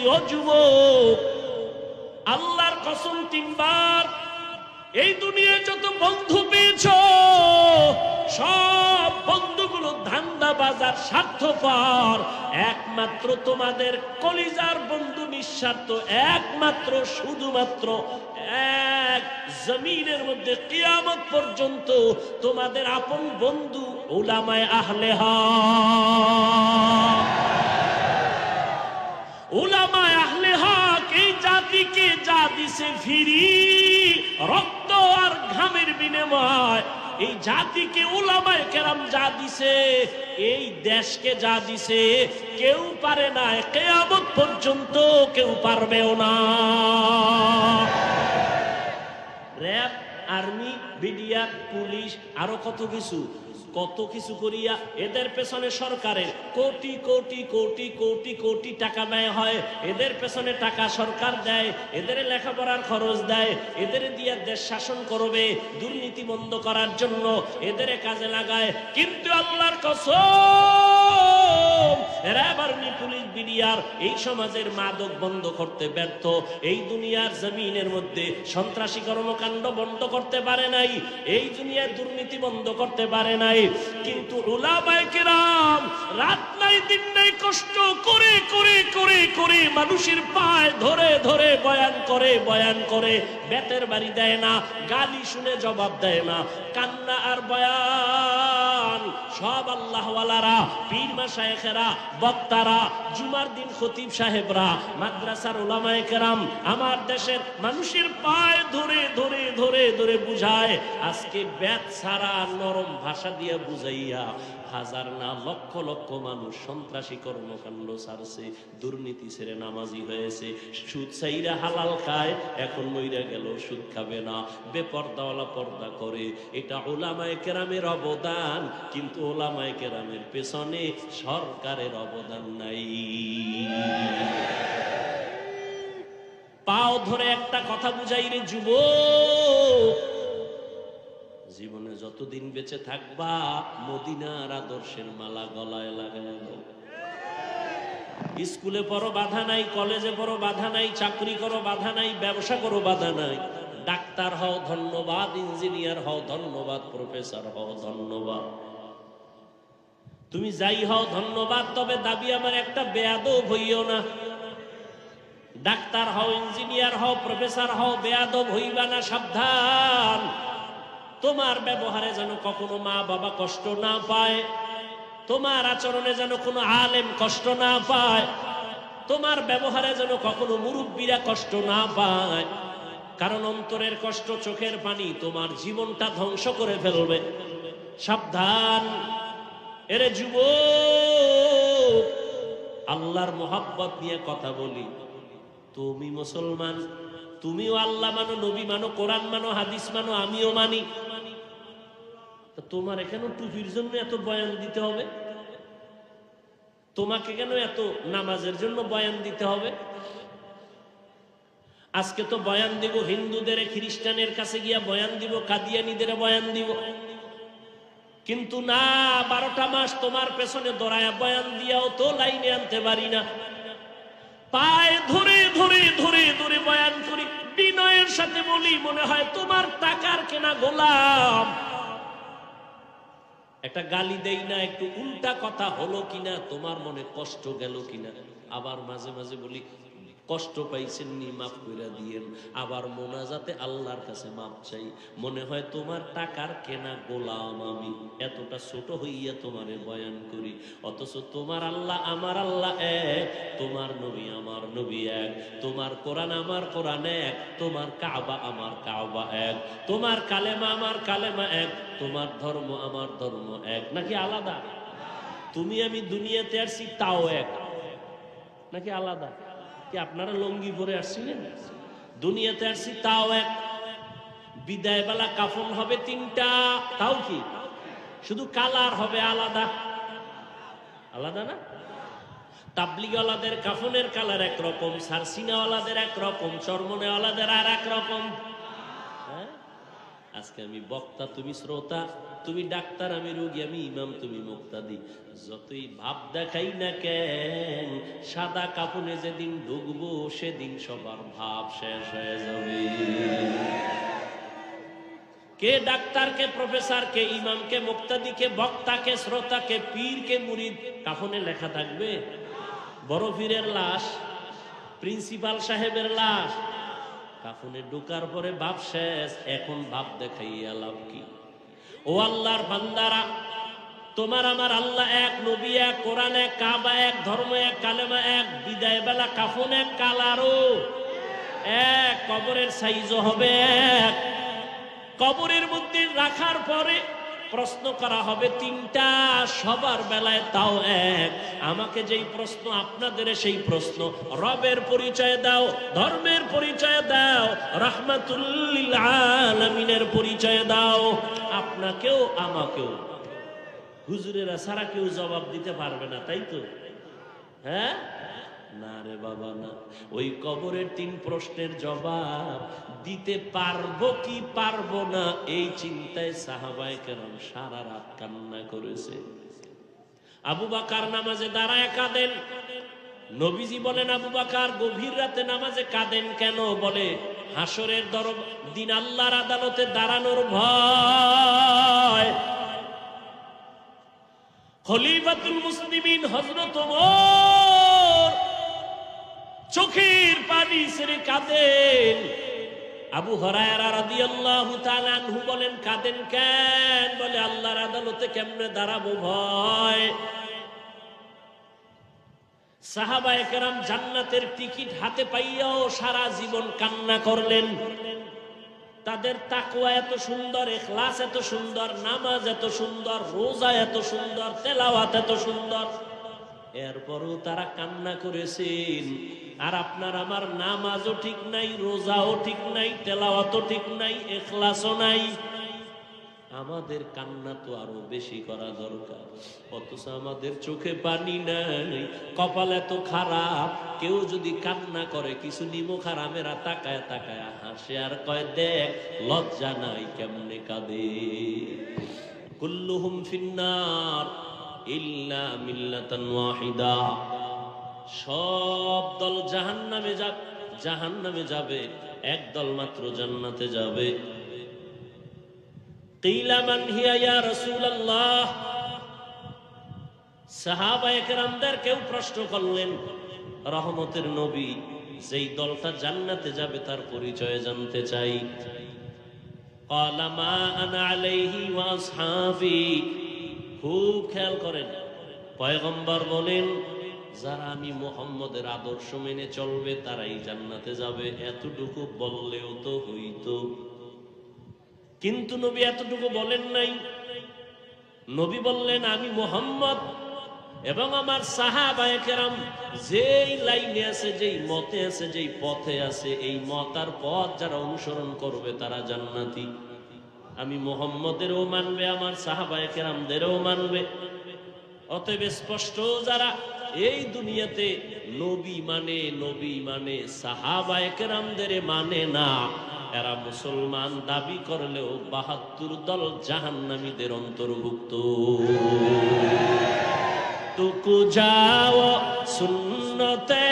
বলতেছি, ও যুবক, আল্লাহর কসম তিনবার, এই দুনিয়ায় যত বন্ধু পেয়েছ, সব বন্ধুগুলো ধান্দা বাজার স্বার্থপর। একমাত্র তোমাদের কলিজার বন্ধু নিঃস্বার্থ, একমাত্র শুধুমাত্র এক জমিনের মধ্যে কিয়ামত পর্যন্ত তোমাদের আপন বন্ধু ওলামায় আহলে হক এই জাতিকে যা দিছে ফিরি, রক্ত আর ঘামের বিনিময়। এই জাতিকে দিছে এই দেশকে দিছে কেউ পারে না, কেয়ামত পর্যন্ত কেউ পারবেও না। র্যাব, আর্মি, বিডিআর, পুলিশ, আরও কত কিছু। কত কিছু করিয়া এদের পেছনে সরকারের কোটি কোটি কোটি কোটি কোটি টাকা ব্যয় হয়। এদের পেছনে টাকা সরকার দেয়, এদের লেখাপড়ার খরচ দেয়, এদের দিয়া দেশ শাসন করবে, দুর্নীতি বন্ধ করার জন্য এদের কাজে লাগায়। কিন্তু আল্লাহর কসম এই সমাজের মাদক বন্ধ করতে ব্যর্থ। এই দুনিয়ার জমিনের মধ্যে সন্ত্রাসী কর্মকাণ্ড বন্ধ করতে পারে নাই, এই দুনিয়ার দুর্নীতি বন্ধ করতে পারে নাই। কিন্তু রাত নাই, দিন নাই কষ্ট করে করে করে করে মানুষের পায় ধরে ধরে বয়ান করে বয়ান করে। বেতের বাড়ি দেয় না, গালি শুনে জবাব দেয় না। কান্না আর বয়ান সব আল্লাহওয়ালারা বক্তারা, জুমার দিন খতিব সাহেবরা, মাদ্রাসার ওলামায় কেরাম, আমার দেশের মানুষের পায়ে ধরে ধরে ধরে ধরে বুঝায়, আজকে ব্যাত ছাড়া নরম ভাষা দিয়ে বুঝাইয়া হাজার না, লক্ষ লক্ষ মানুষ সন্ত্রাসী কর্মকাণ্ড ছাড়ছে দুর্নীতি ছেড়ে নামাজি হয়েছে। সুদ চাইরা হালাল খায়, এখন মইরা গেল সুদ খাবে না। বেপর্দাওয়ালা পর্দা করে, এটা ওলামায়ে কেরামের অবদান, কিন্তু ওলামায়ে কেরামের পেছনে সরকারের অবদান নাই। পাও ধরে একটা কথা বুঝাই রে যুবক জীবনে যতদিন বেঁচে থাকবা, মদিনার আদর্শের মালা গলায় লাগায় স্কুলে পড়ো, বাধা নাই, কলেজে পড়ো, বাধা নাই, চাকরি করো, বাধা নাই, ব্যবসা করো, বাধা নাই। ডাক্তার হও, ধন্যবাদ, ইঞ্জিনিয়ার হও, ধন্যবাদ, প্রফেসর হও, ধন্যবাদ। তুমি যাই হও, ধন্যবাদ, তবে দাবি আমার একটা, বেয়াদব হইও না। ডাক্তার হও, ইঞ্জিনিয়ার হও, প্রফেসর হও, বেয়াদব হইবা না, সাবধান। তোমার ব্যবহারে যেন কখনো মা বাবা কষ্ট না পায়, তোমার আচরণে যেন কোনো আলেম কষ্ট না পায়, তোমার ব্যবহারে যেন কখনো মুরব্বীরা কষ্ট না পায়। কারণ অন্তরের কষ্ট চোখের পানি তোমার জীবনটা ধ্বংস করে ফেলবে। সাবধান, এরে যুব আল্লাহর মোহাব্বত নিয়ে কথা বলি। তুমি মুসলমান, তুমিও আল্লাহ মানো, নবী মানো, কোরআন মানো, হাদিস মানো, আমিও মানি। তোমার কেন টুপির জন্য এত বয়ান দিতে হবে? তোমাকে কেন এত নামাজের জন্য বয়ান দিতে হবে? আজকে তো বয়ান দিব, হিন্দুদের, খ্রিস্টানের কাছে গিয়া বয়ান দিব, কাদিয়ানিদের বয়ান দিব। কিন্তু না, বারোটা মাস তোমার পেছনে দড়ায়া বয়ান দিয়াও তো লাইনে আনতে পারি না। পায়ে ধরে ধরে ধরে ধরে বয়ান করি, বিনয়ের সাথে বলি, মনে হয় তোমার টাকার কেনা গোলাম। একটা গালি দেই না, একটু উল্টা কথা হলো কিনা, তোমার মনে কষ্ট গেল কিনা? আবার মাঝে মাঝে বলি কষ্ট পাইছেন নি মাফ করে দিয়েন। আবার মোনাজাতে আল্লাহর কাছে মাপ চাই। মনে হয় তোমার টাকার কেনা গোলাম আমি। এতটা ছোট হইয়া তোমারে বয়ান করি। অথচ তোমার আল্লাহ আমার আল্লাহ এক, তোমার নবী আমার নবী এক, তোমার কোরআন আমার কোরআন এক, তোমার কাবা আমার কাবা এক, তোমার কালেমা আমার কালেমা এক, তোমার ধর্ম আমার ধর্ম এক। নাকি আলাদা? তুমি আমি দুনিয়াতে আসছি তাও এক। নাকি আলাদা? কি আপনারা লঙ্গি পরে আসছিলেন? দুনিয়াতে আসছি, তাও এক বিদায়বেলা কাফন হবে তিনটা, তাও কি? শুধু কালার হবে আলাদা। আলাদা না? তাবলিগওয়ালাদের কাফনের কালার একরকম, সারসিনাওয়ালাদের একরকম, চর্মনেওয়ালাদের আর একরকম? আজকে আমি বক্তা, তুমি শ্রোতা, তুমি ডাক্তার, আমি রোগী, আমি ইমাম, তুমি মুক্তাদি। যতই ভাব দেখাই না কেন, সাদা কাপড়ে যেদিন ঢুকবো, সেদিন সবার ভাব শেষ হয়ে যাবে। কে ডাক্তার, কে প্রফেসর, কে ইমাম, কে মুক্তাদি, কে বক্তা, কে শ্রোতা, কে পীর, কে মুরিদ, কাফনে লেখা থাকবে। বড় পীরের লাশ, প্রিন্সিপাল সাহেবের লাশ কাফনে ঢুকার পরে ভাব শেষ, এখন ভাব দেখাইয়া লাভ কি? ও আল্লাহর বান্দারা, তোমার আমার আল্লাহ এক নবী, এক কোরআন, এক কাবা, এক ধর্ম, এক কালেমা, এক বিদায় বেলা কাফন, এক কালারও। এক কবরের সাইজও হবে এক। কবরের মধ্যে রাখার পরে প্রশ্ন করা হবে তিনটা, সবার বেলায় তাও এক। আমাকে যেই প্রশ্ন, আপনাদের সেই প্রশ্ন। রবের পরিচয় দাও, ধর্মের পরিচয় দাও, রাহমাতুল্লিল পরিচয় দাও। আপনাকেও, আমাকেও। হুজুরেরা সারা কেউ জবাব দিতে পারবে না, তাই তো? হ্যাঁ? না রে বাবা, না। ওই কবরের তিন প্রশ্নের জবাব, দিতে পারব কি পারব না, এই চিন্তায় সাহাবায় সারা রাত কান্না করেছে। আবু বাকার নামাজে দাঁড়ায় কাঁদেন। নবীজি বলেন, আবু বাকার, গভীর রাতে নামাজে কাঁদেন কেন? বলে হাসরের দর দিন আল্লাহর আদালতে দাঁড়ানোর ভয়। খলিফাতুল মুসলিমিন ওমর চোখের পানি ছেড়ে কাঁদেন। আবু হরায়রা রাদিয়াল্লাহু তাআলা বলেন, কাঁদেন কেন? বলে, আল্লাহর আদালতে কেমনে দাঁড়াবো ভয়? জান্নাতের টিকিট হাতে পাইয়াও সারা জীবন কান্না করলেন। তাদের তাকুয়া এত সুন্দর, এখলাস এত সুন্দর, নামাজ এত সুন্দর, রোজা এত সুন্দর, তেলাওয়াত এত সুন্দর। এরপরও তারা কান্না করেছেন। আর আপনার আমার নামাজও ঠিক নাই, রোজাও ঠিক নাই, তেলাওয়াতও ঠিক নাই, এখলাসও নাই। আমাদের কান্না তো আরও বেশি করা দরকার। অথচ আমাদের চোখে পানি নাই, কপাল এত খারাপ। কেউ যদি কান্না করে, কিছু নিমো খারামেরা তাকায় তাকায় হাসে আর কয়, দেখ, লজ্জা নাই, কেমনে কাঁদে? কুল্লুহুম ফিন্নার ইল্লা মিল্লাতান ওয়াহিদা। সব দল জাহান নামে যাক জাহান নামে যাবে, এক দল মাত্র জান্নাতে যাবে। কেউ প্রশ্ন করলেন, রহমতের নবী, যেই দলটা জান্নাতে যাবে তার পরিচয় জানতে চাই। খুব খেয়াল করেন, পয়গম্বর বলেন যারা আমি মোহাম্মদের আদর্শ মেনে চলবে, তারাই জান্নাতে যাবে। এতটুকু বললেও তো হইতো। কিন্তু নবী এতটুকু বলেন নাই। নবী বললেন, আমি মোহাম্মদ এবং আমার সাহাবায়ে কেরাম যেই লাইনে আছে, যেই মতে আছে, যেই পথে আছে, এই মত আর পথ যারা অনুসরণ করবে, তারা জান্নাতি। আমি মোহাম্মদেরও মানবে, আমার সাহাবায়ে কেরামদেরও মানবে। অতএব স্পষ্ট যারা এই দুনিয়াতে নবী মানে নবী মানে সাহাবা একরামদের মানে না। এরা মুসলমান দাবি করলেও বাহাত্তর দল জাহান্নামীদের অন্তর্ভুক্ত। তুকু যাও সুন্নতে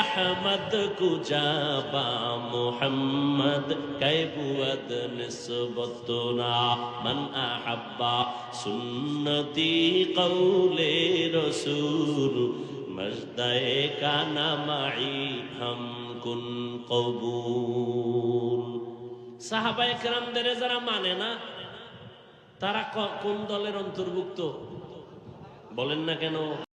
আহমদ কুজাবা মোহাম্মদ কৈবুয়দ নিসবতুনা মান আহাব্বা সুন্নতি কৌলে রসুল মজদায়ে কানা মাই হাম কুন কবুল। সাহাবায়ে কেরামদের যারা মানে না, তারা কোন দলের অন্তর্ভুক্ত? বলেন না কেন?